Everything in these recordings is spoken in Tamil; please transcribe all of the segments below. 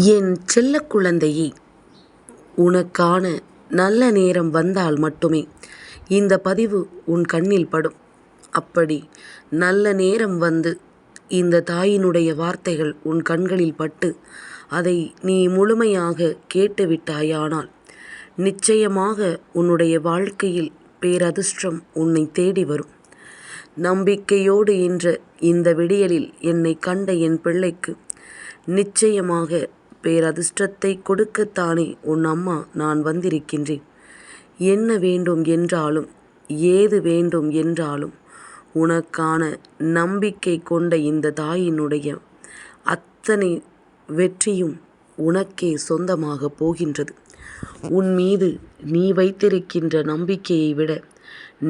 என் செல்ல குழந்தையே உனக்கான நல்ல நேரம் வந்தால் மட்டுமே இந்த பதிவு உன் கண்ணில் படும். அப்படி நல்ல நேரம் வந்து இந்த தாயினுடைய வார்த்தைகள் உன் கண்களில் பட்டு அதை நீ முழுமையாக கேட்டுவிட்டாயானால் நிச்சயமாக உன்னுடைய வாழ்க்கையில் பேரதிர்ஷ்டம் உன்னை தேடி வரும். நம்பிக்கையோடு என்ற இந்த விடியலில் என்னை கண்ட என் பிள்ளைக்கு நிச்சயமாக பேரதிர்ஷ்டத்தை கொடுக்கத்தானே உன் அம்மா நான் வந்திருக்கின்றேன். என்ன வேண்டும் என்றாலும் ஏது வேண்டும் என்றாலும் உனக்கான நம்பிக்கை கொண்ட இந்த தாயினுடைய அத்தனை வெற்றியும் உனக்கே சொந்தமாக போகின்றது. உன் மீது நீ வைத்திருக்கின்ற நம்பிக்கையை விட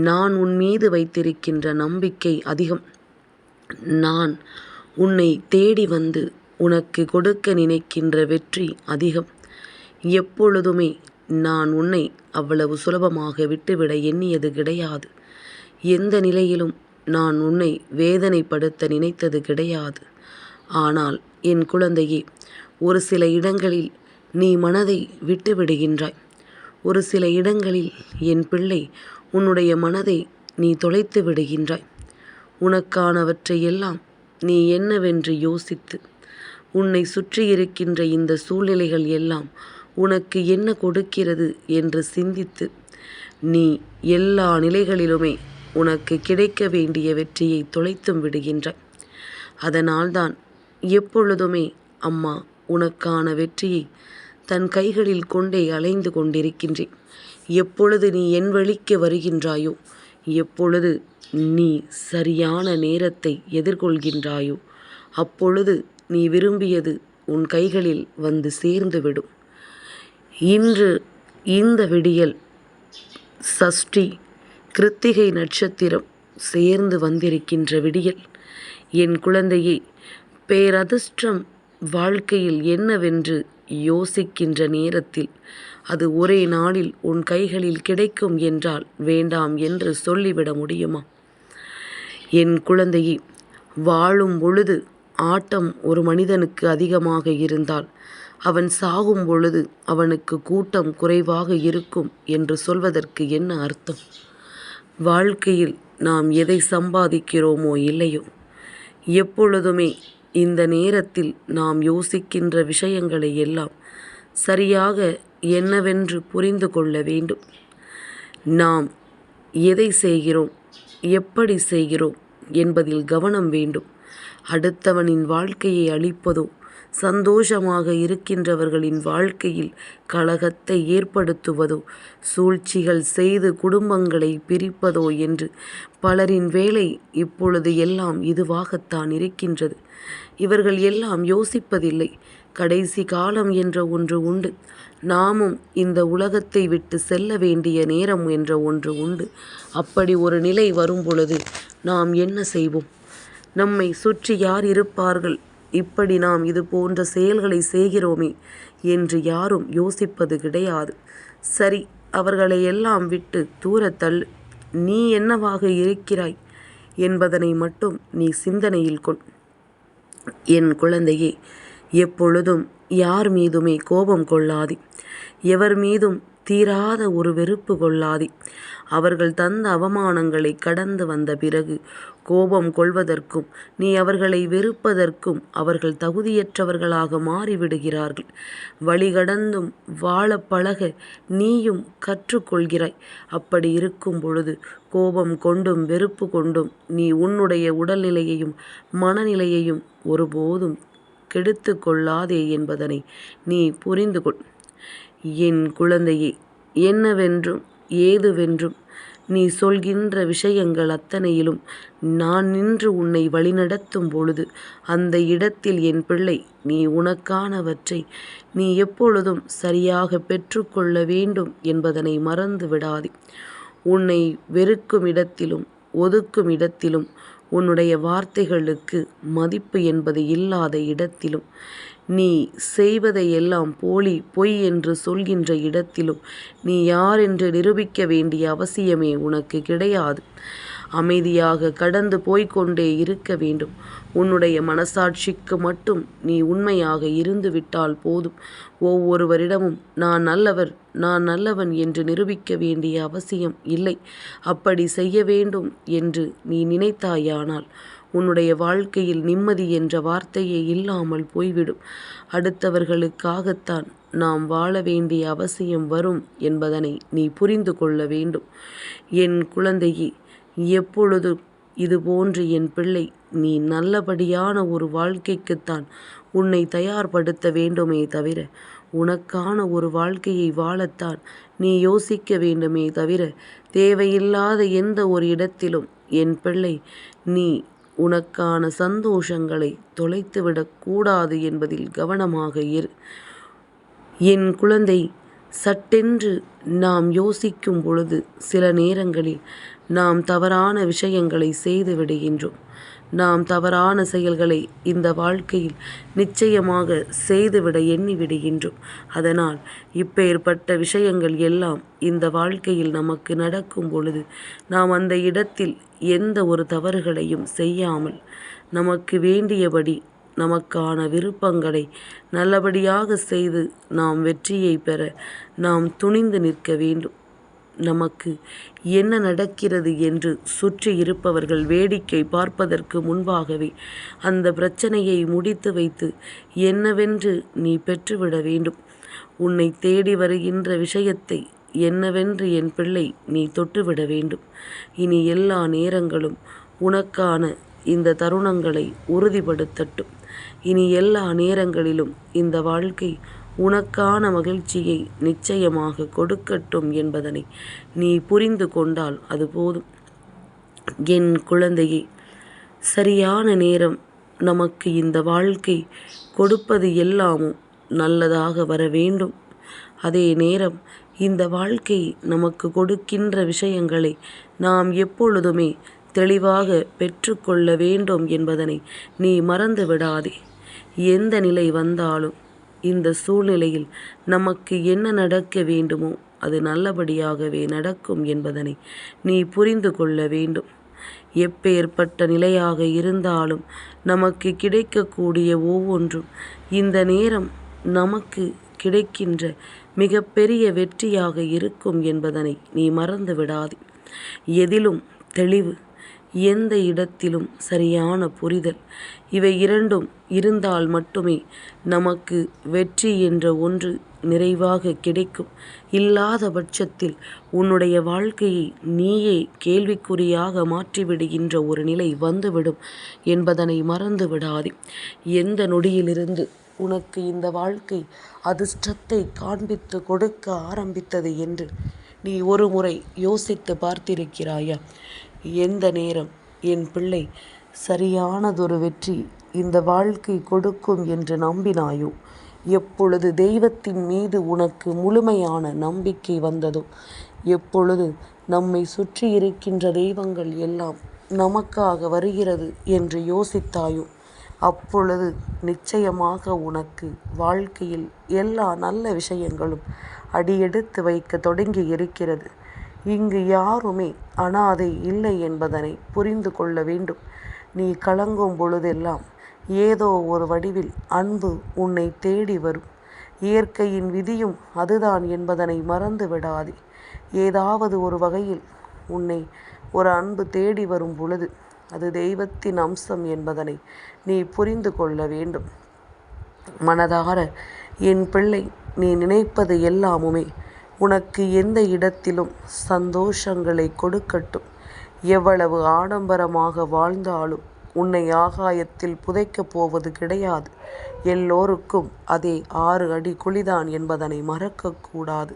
நான் உன் மீது வைத்திருக்கின்ற நம்பிக்கை அதிகம். நான் உன்னை தேடி வந்து உனக்கு கொடுக்க நினைக்கின்ற வெற்றி அதிகம். எப்பொழுதுமே நான் உன்னை அவ்வளவு சுலபமாக விட்டுவிட எண்ணியது கிடையாது. எந்த நிலையிலும் நான் உன்னை வேதனைப்படுத்த நினைத்தது கிடையாது. ஆனால் என் குழந்தையே ஒரு சில இடங்களில் நீ மனதை விட்டுவிடுகின்றாய். ஒரு சில இடங்களில் என் பிள்ளை உன்னுடைய மனதை நீ தொலைத்து விடுகின்றாய் உனக்கானவற்றையெல்லாம் நீ என்னவென்று யோசித்து உன்னை சுற்றியிருக்கின்ற இந்த சூழ்நிலைகள் எல்லாம் உனக்கு என்ன கொடுக்கிறது என்று சிந்தித்து நீ எல்லா நிலைகளிலுமே உனக்கு கிடைக்க வேண்டிய வெற்றியை தொலைத்தும் விடுகின்றாய் அதனால்தான் எப்பொழுதுமே அம்மா உனக்கான வெற்றியை தன் கைகளில் கொண்டே அலைந்து கொண்டிருக்கின்றேன். எப்பொழுது நீ என் வழிக்கு வருகின்றாயோ எப்பொழுது நீ சரியான நேரத்தை எதிர்கொள்கின்றாயோ அப்பொழுது நீ விரும்பியது உன் கைகளில் வந்து சேர்ந்துவிடும் இன்று இந்த விடியல் சஷ்டி கிருத்திகை நட்சத்திரம் சேர்ந்து வந்திருக்கின்ற விடியல். என் குழந்தையை பேரதிர்ஷ்டம் வாழ்க்கையில் என்னவென்று யோசிக்கின்ற நேரத்தில் அது ஒரே நாளில் உன் கைகளில் கிடைக்கும் என்றால் வேண்டாம் என்று சொல்லிவிட முடியுமா? என் குழந்தையை வாழும் பொழுது ஆட்டம் ஒரு மனிதனுக்கு அதிகமாக இருந்தால் அவன் சாகும் பொழுது அவனுக்கு கூட்டம் குறைவாக இருக்கும் என்று சொல்வதற்கு என்ன அர்த்தம்? வாழ்க்கையில் நாம் எதை சம்பாதிக்கிறோமோ இல்லையோ? எப்பொழுதுமே இந்த நேரத்தில் நாம் யோசிக்கின்ற விஷயங்களை எல்லாம் சரியாக என்னவென்று புரிந்து கொள்ள வேண்டும். நாம் எதை செய்கிறோம்? எப்படி செய்கிறோம்? என்பதில் கவனம் வேண்டும். அடுத்தவனின் வாழ்க்கையை அழிப்பதோ சந்தோஷமாக இருக்கின்றவர்களின் வாழ்க்கையில் கலகத்தை ஏற்படுத்துவதோ சூழ்ச்சிகள் செய்து குடும்பங்களை பிரிப்பதோ என்று பலரின் வேலை இப்பொழுது எல்லாம் இதுவாகத்தான் இருக்கின்றது. இவர்கள் எல்லாம் யோசிப்பதில்லை. கடைசி காலம் என்ற ஒன்று உண்டு. நாமும் இந்த உலகத்தை விட்டு செல்ல வேண்டிய நேரம் என்ற ஒன்று உண்டு. அப்படி ஒரு நிலை வரும் பொழுது நாம் என்ன செய்வோம்? நம்மை சுற்றி யார் இருப்பார்கள்? இப்படி நாம் இது போன்ற செயல்களை செய்கிறோமே என்று யாரும் யோசிப்பது கிடையாது. சரி அவர்களை எல்லாம் விட்டு தூரத்தள் நீ என்னவாக இருக்கிறாய் என்பதனை மட்டும் நீ சிந்தனையில் கொள். என் குழந்தையே எப்பொழுதும் யார் மீதுமே கோபம் கொள்ளாதி. எவர் மீதும் தீராத ஒரு வெறுப்பு கொள்ளாதி. அவர்கள் தந்த அவமானங்களை கடந்து வந்த பிறகு கோபம் கொள்வதற்கும் நீ அவர்களை வெறுப்பதற்கும் அவர்கள் தகுதியற்றவர்களாக மாறிவிடுகிறார்கள். வழிகடந்தும் வாழ பழக நீயும் கற்றுக்கொள்கிறாய். அப்படி இருக்கும் பொழுது கோபம் கொண்டும் வெறுப்பு கொண்டும் நீ உன்னுடைய உடல்நிலையையும் மனநிலையையும் ஒருபோதும் கெடுத்து கொள்ளாதே என்பதனை நீ புரிந்து கொள் என் குழந்தையே என்னவென்றும் ஏதுவென்றும் நீ சொல்கின்ற விஷயங்கள் அத்தனையிலும் நான் நின்று உன்னை வழிநடத்தும் பொழுது அந்த இடத்தில் என் பிள்ளை நீ உனக்கானவற்றை நீ எப்பொழுதும் சரியாக பெற்றுக்கொள்ள வேண்டும் என்பதனை மறந்து விடாதே உன்னை வெறுக்கும் இடத்திலும் ஒதுக்கும் இடத்திலும் உன்னுடைய வார்த்தைகளுக்கு மதிப்பு என்பது இல்லாத இடத்திலும் நீ செய்வதையெல்லாம் போலி பொய் என்று சொல்கின்ற இடத்திலும் நீ யார் என்று நிரூபிக்க வேண்டிய அவசியமே உனக்கு கிடையாது. அமைதியாக கடந்து போய்க்கொண்டே இருக்க வேண்டும். உன்னுடைய மனசாட்சிக்கு மட்டும் நீ உண்மையாக இருந்துவிட்டால் போதும். ஒவ்வொருவரிடமும் நான் நல்லவர் நான் நல்லவன் என்று நிரூபிக்க வேண்டிய அவசியம் இல்லை. அப்படி செய்ய வேண்டும் என்று நீ நினைத்தாயானால் உன்னுடைய வாழ்க்கையில் நிம்மதி என்ற வார்த்தையே இல்லாமல் போய்விடும். அடுத்தவர்களுக்காகத்தான் நாம் வாழ வேண்டிய அவசியம் வரும் என்பதனை நீ புரிந்து கொள்ள வேண்டும். என் குழந்தையே எப்பொழுதும் இதுபோன்று என் பிள்ளை நீ நல்லபடியான ஒரு வாழ்க்கைக்குத்தான் உன்னை தயார்படுத்த வேண்டுமே தவிர உனக்கான ஒரு வாழ்க்கையை வாழத்தான் நீ யோசிக்க வேண்டுமே தவிர தேவையில்லாத எந்த ஒரு இடத்திலும் என் பிள்ளை நீ உனக்கான சந்தோஷங்களை தொலைத்துவிடக்கூடாது என்பதில் கவனமாக இரு. என் குழந்தை சட்டென்று நாம் யோசிக்கும் பொழுது சில நேரங்களில் நாம் தவறான விஷயங்களை செய்து விடுகின்றோம். நாம் தவறான செயல்களை இந்த வாழ்க்கையில் நிச்சயமாக செய்துவிட எண்ணி விடுகின்றோம். அதனால் இப்பேற்பட்ட விஷயங்கள் எல்லாம் இந்த வாழ்க்கையில் நமக்கு நடக்கும் பொழுது நாம் அந்த இடத்தில் எந்த ஒரு தவறுகளையும் செய்யாமல் நமக்கு வேண்டியபடி நமக்கான விருப்பங்களை நல்லபடியாக செய்து நாம் வெற்றியை பெற நாம் துணிந்து நிற்க வேண்டும். நமக்கு என்ன நடக்கிறது என்று சுற்றி இருப்பவர்கள் வேடிக்கை பார்ப்பதற்கு முன்பாகவே அந்த பிரச்சனையை முடித்து வைத்து என்னவென்று நீ பெற்றுவிட வேண்டும். உன்னை தேடி வருகின்ற விஷயத்தை என்னவென்று என் பிள்ளை நீ தொட்டுவிட வேண்டும். இனி எல்லா நேரங்களும் உனக்கான இந்த தருணங்களை உறுதிப்படுத்தட்டும். இனி எல்லா நேரங்களிலும் இந்த வாழ்க்கை உனக்கான மகிழ்ச்சியை நிச்சயமாக கொடுக்கட்டும் என்பதனை நீ புரிந்து கொண்டால் அது போதும். என் குழந்தையே சரியான நேரம் நமக்கு இந்த வாழ்க்கை கொடுப்பது எல்லாமும் நல்லதாக வர வேண்டும். அதே நேரம் இந்த வாழ்க்கை நமக்கு கொடுக்கின்ற விஷயங்களை நாம் எப்பொழுதுமே தெளிவாக பெற்றுக்கொள்ள வேண்டும் என்பதனை நீ மறந்து விடாதே எந்த நிலை வந்தாலும் இந்த சூழ்நிலையில் நமக்கு என்ன நடக்க வேண்டுமோ அது நல்லபடியாகவே நடக்கும் என்பதனை நீ புரிந்து கொள்ள வேண்டும். எப்பேற்பட்ட நிலையாக இருந்தாலும் நமக்கு கிடைக்கக்கூடிய ஒவ்வொன்றும் இந்த நேரம் நமக்கு கிடைக்கின்ற மிகப்பெரிய வெற்றியாக இருக்கும் என்பதனை நீ மறந்து விடாதே எதிலும் தெளிவு எந்த இடத்திலும் சரியான புரிதல். இவை இரண்டும் இருந்தால் மட்டுமே நமக்கு வெற்றி என்ற ஒன்று நிறைவாக கிடைக்கும். இல்லாத பட்சத்தில் உன்னுடைய வாழ்க்கையை நீயே கேள்விக்குறியாக மாற்றிவிடுகின்ற ஒரு நிலை வந்துவிடும் என்பதனை மறந்து விடாதே எந்த நொடியிலிருந்து உனக்கு இந்த வாழ்க்கை அதிர்ஷ்டத்தை காண்பித்து கொடுக்க ஆரம்பித்தது என்று நீ ஒரு முறை யோசித்து பார்த்திருக்கிறாயா? எந்த நேரம் என் பிள்ளை சரியானதொரு வெற்றி இந்த வாழ்க்கை கொடுக்கும் என்று நம்பினாயோ? எப்பொழுது தெய்வத்தின் மீது உனக்கு முழுமையான நம்பிக்கை வந்ததோ? எப்பொழுது நம்மை சுற்றி இருக்கின்ற தெய்வங்கள் எல்லாம் நமக்காக வருகிறது என்று யோசித்தாயோ? அப்பொழுது நிச்சயமாக உனக்கு வாழ்க்கையில் எல்லா நல்ல விஷயங்களும் அடியெடுத்து வைக்க தொடங்கி இருக்கிறது. இங்கு யாருமே அனாதை இல்லை என்பதனை புரிந்து கொள்ள வேண்டும். நீ கலங்கும் பொழுதெல்லாம் ஏதோ ஒரு வடிவில் அன்பு உன்னை தேடி வரும். இயற்கையின் விதியும் அதுதான் என்பதனை மறந்து விடாதே. ஏதாவது ஒரு வகையில் உன்னை ஒரு அன்பு தேடி வரும் பொழுது அது தெய்வத்தின் அம்சம் என்பதனை நீ புரிந்து கொள்ள வேண்டும். மனதார என் பிள்ளை நீ நினைப்பது எல்லாமுமே உனக்கு எந்த இடத்திலும் சந்தோஷங்களை கொடுக்கட்டும். எவ்வளவு ஆடம்பரமாக வாழ்ந்தாலும் உன்னை ஆகாயத்தில் புதைக்கப் போவது கிடையாது. எல்லோருக்கும் அதே ஆறு அடி குழிதான் என்பதனை மறக்கக்கூடாது.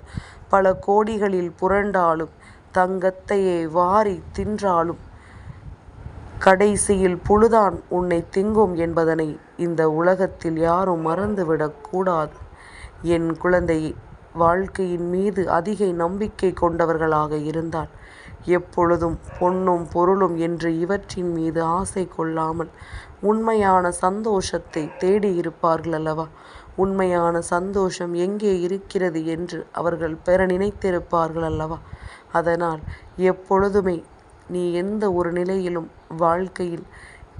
பல கோடிகளில் புரண்டாலும் தங்கத்தையே வாரி தின்றாலும் கடைசியில் புழுதான் உன்னை திங்கும் என்பதனை இந்த உலகத்தில் யாரும் மறந்துவிடக்கூடாது. என் குழந்தையே வாழ்க்கையின் மீது அதிக நம்பிக்கை கொண்டவர்களாக இருந்தால் எப்பொழுதும் பொன்னும் பொருளும் என்று இவற்றின் மீது ஆசை கொள்ளாமல் உண்மையான சந்தோஷத்தை தேடி இருப்பார்கள் அல்லவா? உண்மையான சந்தோஷம் எங்கே இருக்கிறது என்று அவர்கள் பெற நினைத்திருப்பார்கள் அல்லவா? அதனால் எப்பொழுதுமே நீ எந்த ஒரு நிலையிலும் வாழ்க்கையில்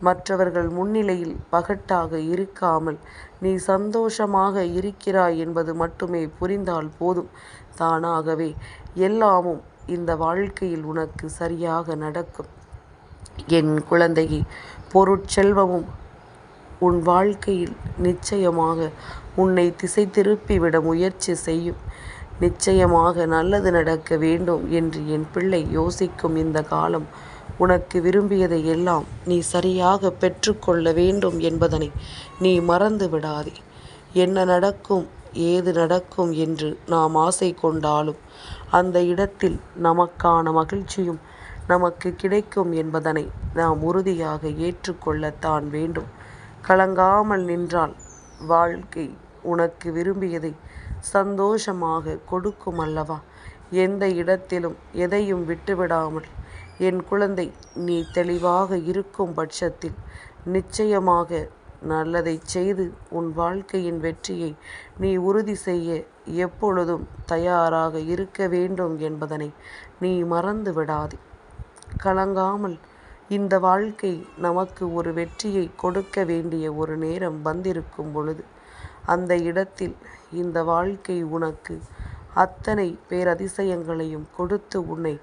மற்றவர்கள் முன்னிலையில் பகட்டாக இருக்காமல் நீ சந்தோஷமாக இருக்கிறாய் என்பது மட்டுமே புரிந்தால் போதும். தானாகவே எல்லாமும் இந்த வாழ்க்கையில் உனக்கு சரியாக நடக்கும். என் குழந்தையை பொருட்செல்வமும் உன் வாழ்க்கையில் நிச்சயமாக உன்னை திசை திருப்பிவிட முயற்சி செய்யும். நிச்சயமாக நல்லது நடக்க வேண்டும் என்று என் பிள்ளை யோசிக்கும் இந்த காலம் உனக்கு விரும்பியதை எல்லாம் நீ சரியாக பெற்றுக்கொள்ள வேண்டும் என்பதனை நீ மறந்து விடாதே. என்ன நடக்கும் ஏது நடக்கும் என்று நாம் ஆசை கொண்டாலும் அந்த இடத்தில் நமக்கான மகிழ்ச்சியும் நமக்கு கிடைக்கும் என்பதனை நாம் உறுதியாக ஏற்றுக்கொள்ளத்தான் வேண்டும். கலங்காமல் நின்றால் வாழ்க்கை உனக்கு விரும்பியதை சந்தோஷமாக கொடுக்கும் அல்லவா? எந்த இடத்திலும் எதையும் விட்டுவிடாமல் என் குழந்தை நீ தெளிவாக இருக்கும் பட்சத்தில் நிச்சயமாக நல்லதை செய்து உன் வாழ்க்கையின் வெற்றியை நீ உறுதி செய்ய எப்பொழுதும் தயாராக இருக்க வேண்டும் என்பதனை நீ மறந்து விடாதே. கலங்காமல் இந்த வாழ்க்கை நமக்கு ஒரு வெற்றியை கொடுக்க வேண்டிய ஒரு நேரம் வந்திருக்கும் பொழுது அந்த இடத்தில் இந்த வாழ்க்கை உனக்கு அத்தனை பேரதிசயங்களையும் கொடுத்து உன்னை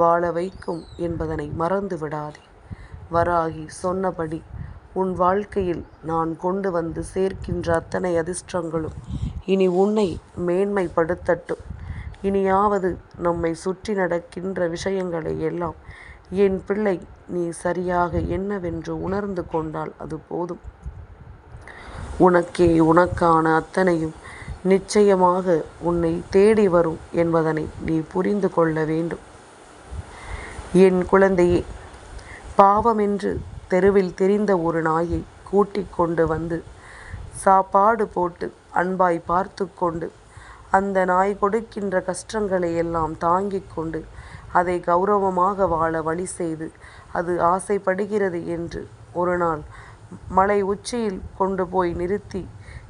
வாழ வைக்கும் என்பதனை மறந்து விடாதே. வராகி சொன்னபடி உன் வாழ்க்கையில் நான் கொண்டு வந்து சேர்க்கின்ற அத்தனை அதிர்ஷ்டங்களும் இனி உன்னை மேன்மைப்படுத்தட்டும். இனியாவது நம்மை சுற்றி நடக்கின்ற விஷயங்களை எல்லாம் என் பிள்ளை நீ சரியாக என்னவென்று உணர்ந்து கொண்டால் அது போதும். உனக்கே உனக்கான அத்தனையும் நிச்சயமாக உன்னை தேடி வரும் என்பதனை நீ புரிந்து கொள்ள வேண்டும். என் குழந்தையே பாவமென்று தெருவில் தெரிந்த ஒரு நாயை கூட்டிக் கொண்டு வந்து சாப்பாடு போட்டு அன்பாய் பார்த்து கொண்டு அந்த நாய் கொடுக்கின்ற கஷ்டங்களை எல்லாம் தாங்கிக் கொண்டு அதை கௌரவமாக வாழ வழி செய்து அது ஆசைப்படுகிறது என்று ஒரு நாள் மலை உச்சியில் கொண்டு போய் நிறுத்தி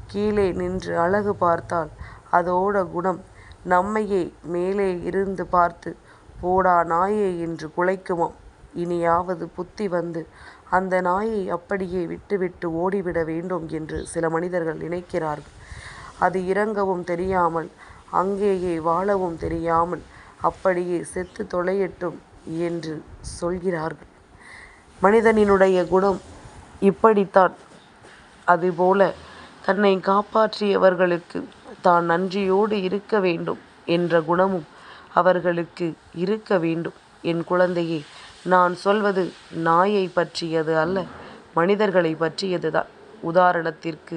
கீழே நின்று அழகு பார்த்தால் அதோட குணம் நம்மையே மேலே இருந்து பார்த்து போடா நாயே என்று குலைக்குமாம். இனியாவது புத்தி வந்து அந்த நாயை அப்படியே விட்டுவிட்டு ஓடிவிட வேண்டும் என்று சில மனிதர்கள் நினைக்கிறார்கள். அது இறங்கவும் தெரியாமல் அங்கேயே வாழவும் தெரியாமல் அப்படியே செத்து தொலையட்டும் என்று சொல்கிறார்கள். மனிதனினுடைய குணம் இப்படித்தான். அதுபோல தன்னை காப்பாற்றியவர்களுக்கு தான் நன்றியோடு இருக்க வேண்டும் என்ற குணமும் அவர்களுக்கு இருக்க வேண்டும். என் குழந்தையே நான் சொல்வது நாயை பற்றியது அல்ல மனிதர்களை பற்றியதுதான். உதாரணத்திற்கு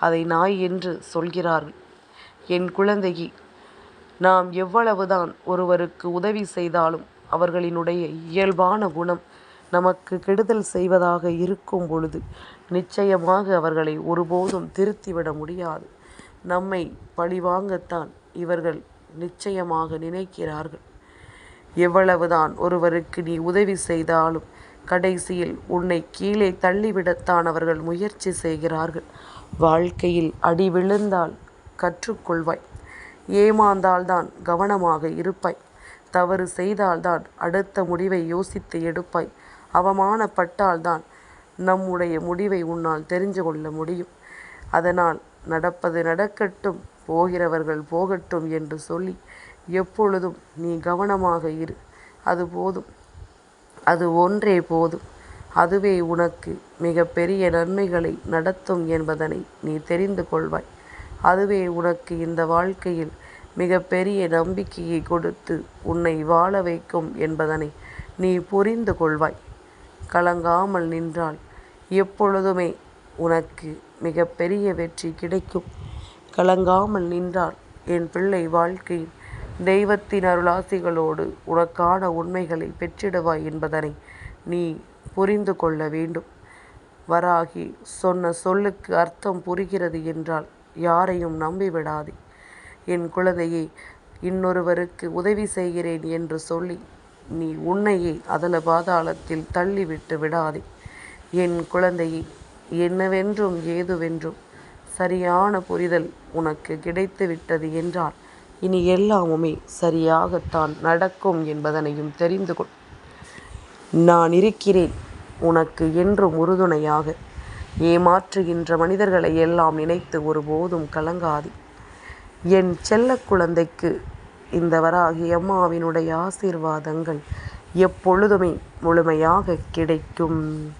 அதை நாய் என்று சொல்கிறார்கள். என் குழந்தையே நாம் எவ்வளவுதான் ஒருவருக்கு உதவி செய்தாலும் அவர்களினுடைய இயல்பான குணம் நமக்கு கெடுதல் செய்வதாக இருக்கும் பொழுது நிச்சயமாக அவர்களை ஒருபோதும் திருத்திவிட முடியாது. நம்மை பழிவாங்கத்தான் இவர்கள் நிச்சயமாக நினைக்கிறார்கள். எவ்வளவுதான் ஒருவருக்கு நீ உதவி செய்தாலும் கடைசியில் உன்னை கீழே தள்ளிவிடத்தான் அவர்கள் முயற்சி செய்கிறார்கள். வாழ்க்கையில் அடி விழுந்தால் கற்றுக்கொள்வாய். ஏமாந்தால்தான் கவனமாக இருப்பாய். தவறு செய்தால்தான் அடுத்த முடிவை யோசித்து எடுப்பாய். அவமானப்பட்டால்தான் நம்முடைய முடிவை உன்னால் தெரிஞ்சு கொள்ள முடியும். அதனால் நடப்பது நடக்கட்டும் போகிறவர்கள் போகட்டும் என்று சொல்லி எப்பொழுதும் நீ கவனமாக இரு. அது போதும். அது ஒன்றே போதும். அதுவே உனக்கு மிக பெரிய நன்மைகளை நடத்தும் என்பதனை நீ தெரிந்து கொள்வாய். அதுவே உனக்கு இந்த வாழ்க்கையில் மிக பெரிய நம்பிக்கையை கொடுத்து உன்னை வாழ வைக்கும் என்பதனை நீ புரிந்து கொள்வாய். கலங்காமல் நின்றால் எப்பொழுதுமே உனக்கு மிக பெரிய வெற்றி கிடைக்கும். கலங்காமல் நின்றால் என் பிள்ளை வாழ்க்கையில் தெய்வத்தின் அருளாசிகளோடு உனக்கான உண்மைகளை பெற்றிடுவாய் என்பதனை நீ புரிந்து கொள்ள வேண்டும். வராகி சொன்ன சொல்லுக்கு அர்த்தம் புரிகிறது என்றால் யாரையும் நம்பிவிடாதே. என் குழந்தையை இன்னொருவருக்கு உதவி செய்கிறேன் என்று சொல்லி நீ உன்னையே அதல பாதாளத்தில் தள்ளிவிட்டு விடாதே. என் குழந்தையை என்னவென்றும் ஏதுவென்றும் சரியான புரிதல் உனக்கு கிடைத்து விட்டது என்றால் இனி எல்லாமுமே சரியாகத்தான் நடக்கும் என்பதனையும் தெரிந்து கொள் நான் இருக்கிறேன் உனக்கு என்றும் உறுதுணையாக. ஏமாற்றுகின்ற மனிதர்களை எல்லாம் நினைத்து ஒருபோதும் கலங்காது என் செல்ல குழந்தைக்கு இந்த வராகி அம்மாவினுடைய ஆசீர்வாதங்கள் எப்பொழுதுமே முழுமையாகக் கிடைக்கும்.